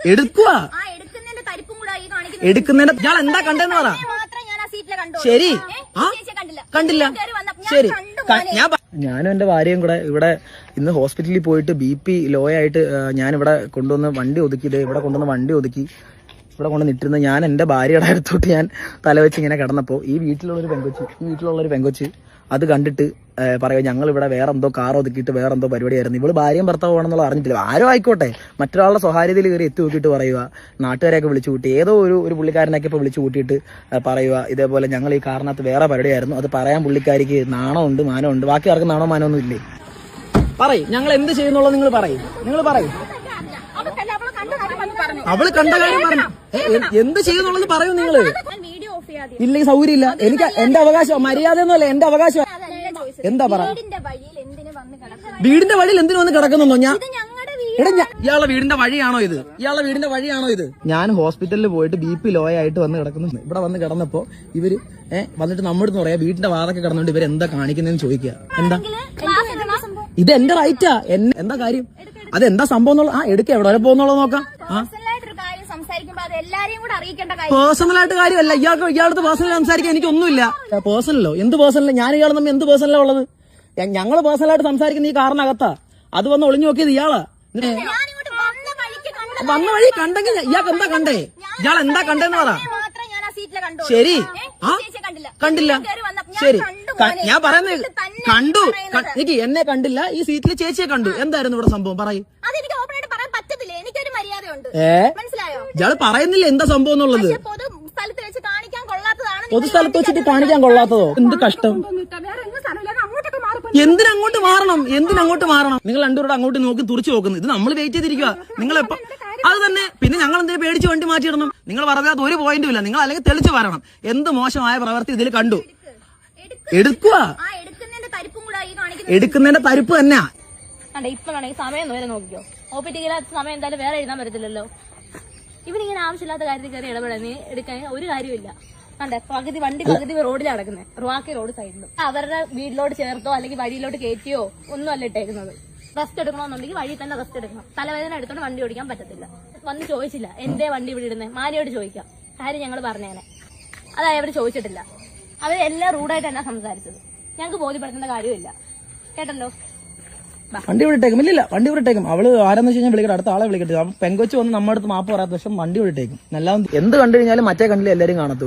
എടുക്കുക ആ എടുക്കുന്നതിന്റെ ഞാൻ എന്താ കണ്ടെന്ന് പറ. മാത്രം ഞാൻ ആ സീറ്റിലെ കണ്ടു ശരി. ആ? കണ്ടില്ല. കണ്ടില്ല. ഞാൻ ശരി. കണ്ടു ഞാൻ ഞാനും എന്റെ ഭാര്യയും കൂടെ ഇവിടെ ഇന്ന് ഹോസ്പിറ്റലിൽ പോയിട്ട് ബി പി ലോ ആയിട്ട് ഞാൻ ഇവിടെ കൊണ്ടുവന്ന് വണ്ടി ഒതുക്കി ഇവിടെ കൊണ്ടുവന്ന് വണ്ടി ഒതുക്കി ഇവിടെ കൊണ്ട് നിട്ടിരുന്ന ഞാൻ എന്റെ ഭാര്യയുടെ അടുത്തോട്ട് ഞാൻ തലവെച്ച് ഇങ്ങനെ കിടന്നപ്പോ ഈ വീട്ടിലുള്ളൊരു പെങ്കൊച്ച് ഈ വീട്ടിലുള്ളൊരു പെങ്കൊച്ച് അത് കണ്ടിട്ട് പറയുക ഞങ്ങൾ ഇവിടെ വേറെ എന്തോ കാർ ഒതുക്കിയിട്ട് വേറെ എന്തോ പരിപാടിയായിരുന്നു. ഇവൾ ഭാര്യയും ഭർത്താവാണെന്നുള്ള അറിഞ്ഞിട്ടില്ല. ആരോ ആയിക്കോട്ടെ. മറ്റൊരാളുടെ സ്വകാര്യതയിൽ കയറി എത്തി നോക്കിയിട്ട് പറയുക. നാട്ടുകാരെയൊക്കെ വിളിച്ചു കൂട്ടി. ഏതോ ഒരു ഒരു പുള്ളിക്കാരനൊക്കെ ഇപ്പോൾ വിളിച്ചു കൂട്ടിയിട്ട് പറയുക. ഇതേപോലെ ഞങ്ങൾ ഈ കാറിനകത്ത് വേറെ പരിപാടിയായിരുന്നു. അത് പറയാൻ പുള്ളിക്കാരിക്ക് നാണമുണ്ട് മാനമുണ്ട് ബാക്കി ആർക്കും നാണോ മാനോ ഒന്നും ഇല്ലേ? പറയും. ഞങ്ങൾ എന്ത് ചെയ്യുന്നുള്ളത് നിങ്ങൾ പറയും. നിങ്ങൾ പറയും. അവൾ കണ്ട കാര്യം പറഞ്ഞു. എന്ത് ചെയ്യുന്നുള്ളത് പറയൂ നിങ്ങൾ. ഞാൻ വീഡിയോ ഓഫ് ചെയ്യാതെ ഇല്ല ഈ സൗകര്യം ഇല്ല എനിക്ക് എന്റെ അവകാശം മര്യാദ ഒന്നുമല്ല എന്റെ അവകാശം. എന്താ പറ? വീടിന്റെ വഴിയിൽ എന്തിനു വന്ന് കിടക്കുന്നത് വീടിന്റെ വഴിയിൽ എന്തിനു വന്ന് കിടക്കുന്നുണ്ടോ ഞാൻ ഇത് ഞങ്ങളുടെ വീട്. എടാ ഞാ- ഇയാളുടെ വീടിന്റെ വഴിയാണോ ഇത്? ഇയാളെ വീടിന്റെ വഴിയാണോ ഇത്? ഞാൻ ഹോസ്പിറ്റലിൽ പോയിട്ട് ബി പി ലോ ആയിട്ട് വന്ന് കിടക്കുന്നു. ഇവിടെ വന്ന് കിടന്നപ്പോ ഇവർ ഏഹ് വന്നിട്ട് നമ്മുടെ അടുത്ത് പറയാ വീടിന്റെ വാതൊക്കെ കിടന്നുകൊണ്ട് ഇവർ എന്താ കാണിക്കുന്നതെന്ന് ചോദിക്കുക എന്താ? ഇത് എന്റെ റൈറ്റാ എന്നെ എന്താ കാര്യം? അതെന്താ സംഭവം എന്നുള്ള ആ എടുക്ക എവിടെ വരെ പോകുന്നുള്ളത് നോക്കാം. ആ? ആയിട്ട് കാര്യമല്ല. ഇയാൾക്ക് ഇയാളടുത്ത് പേഴ്സണൽ സംസാരിക്കാൻ എനിക്കൊന്നുമില്ല. പേഴ്സണലോ? എന്ത് പേഴ്സണലോ? ഞാൻ ഇയാൾ തമ്മിൽ എന്ത് പേഴ്സണലാ ഉള്ളത്? ഞങ്ങൾ പേഴ്സണലായിട്ട് സംസാരിക്കുന്ന ഈ കാറിനകത്താ. അത് വന്ന് ഒളിഞ്ഞു നോക്കിയത് ഇയാളാ. വന്ന വഴിക്ക് കണ്ട വന്ന വഴി കണ്ടെങ്കിൽ ഇയാൾക്ക് എന്താ കണ്ടേ? ഇയാൾ എന്താ കണ്ടെന്ന് പറ. മാത്രം ഞാൻ ആ സീറ്റിലെ കണ്ടു ശരി. ആ? കണ്ടില്ല. ശരി. കണ്ടു ഞാൻ പറയുന്നത് കണ്ടു. എനിക്ക് എന്നെ കണ്ടില്ല. ഈ സീറ്റിൽ ചേച്ചിയെ കണ്ടു. എന്തായിരുന്നു ഇവിടെ സംഭവം? പറയും. ഇയാൾ പറയുന്നില്ല എന്താ സംഭവം എന്നുള്ളത്. പൊതുസ്ഥലത്ത് വെച്ചിട്ട് കാണിക്കാൻ കൊള്ളാത്തതോ? എന്ത് കഷ്ടം? വേറെ എങ്ങും സ്ഥലമില്ലാതെ അങ്ങോട്ടൊക്കെ മാറി എന്തിനങ്ങോട്ട് മാറണം? എന്തിനങ്ങോട്ട് മാറണം? നിങ്ങൾ രണ്ടുപേരോട് അങ്ങോട്ട് നോക്കി തുറച്ചു നോക്കുന്നു. ഇത് നമ്മൾ വെയിറ്റ് ചെയ്തിരിക്കുക നിങ്ങൾ എപ്പോ അത്. തന്നെ. പിന്നെ ഞങ്ങൾ എന്തെങ്കിലും പേടിച്ച് വണ്ടി മാറ്റിയിടണം നിങ്ങൾ പറയാത്ത ഒരു പോയിന്റും ഇല്ല. നിങ്ങൾ അല്ലെങ്കിൽ തെളിച്ചു പറയണം എന്ത് മോശമായ പ്രവൃത്തി ഇതിൽ കണ്ടു? എടുക്കുക ആ എടുക്കുന്നതിന്റെ തരിപ്പും കൂടെ ഈ കാണിക്കുന്നത്. തരിപ്പ് തന്നെ കണ്ട ഇപ്പൊ സമയം നോക്കിയോ ഒ പി ടിക്കറ്റ് സമയം എന്തായാലും വേറെ എഴുതാൻ പറ്റത്തില്ലല്ലോ. ഇവനിങ്ങനെ ആവശ്യമില്ലാത്ത കാര്യത്തിൽ കയറി ഇടപെടാൻ എടുക്കാൻ ഒരു കാര്യമില്ല കണ്ടേ? പകുതി വണ്ടി പകുതി റോഡിലാണ് കിടക്കുന്നത് റുവാക്കി റോഡ് സൈഡിലും അവരുടെ വീട്ടിലോട്ട് ചേർത്തോ അല്ലെങ്കിൽ വഴിയിലോട്ട് കയറ്റിയോ ഒന്നും അല്ല ഇട്ടേക്കുന്നത്. റെസ്റ്റ് എടുക്കണമെന്നുണ്ടെങ്കിൽ വഴി തന്നെ റെസ്റ്റ് എടുക്കണം. തലവേദന എടുത്തോണ്ട് വണ്ടി ഓടിക്കാൻ പറ്റത്തില്ല. വന്ന് ചോദിച്ചില്ല എന്തേ വണ്ടി ഇവിടെ ഇടുന്നേ? മാനിയോട് ചോദിക്കാം. കാര്യം ഞങ്ങൾ പറഞ്ഞേനെ. അതായത് അവർ ചോദിച്ചിട്ടില്ല. അവർ എല്ലാം റൂഡായിട്ട് തന്നെ സംസാരിച്ചത്. ഞങ്ങൾക്ക് ബോധ്യപ്പെടുത്തേണ്ട കാര്യമില്ല കേട്ടല്ലോ? വണ്ടി വിട്ടേക്കും ഇല്ല വണ്ടി വിട്ടേക്കും അവൾ ആരെന്ന് വെച്ച് കഴിഞ്ഞാൽ വിളിക്കട്ടെ അടുത്ത ആളെ വിളിക്കട്ടെ. അപ്പൊ പെങ്കൊച്ച് വന്ന് നമ്മുടെ അടുത്ത് മാപ്പ് പറയാത്ത പക്ഷെ വണ്ടി വിട്ടേക്കും നല്ല എന്ത് കണ്ടു കഴിഞ്ഞാലും മറ്റേ കണ്ടില്ല എല്ലാരും കാണത്തു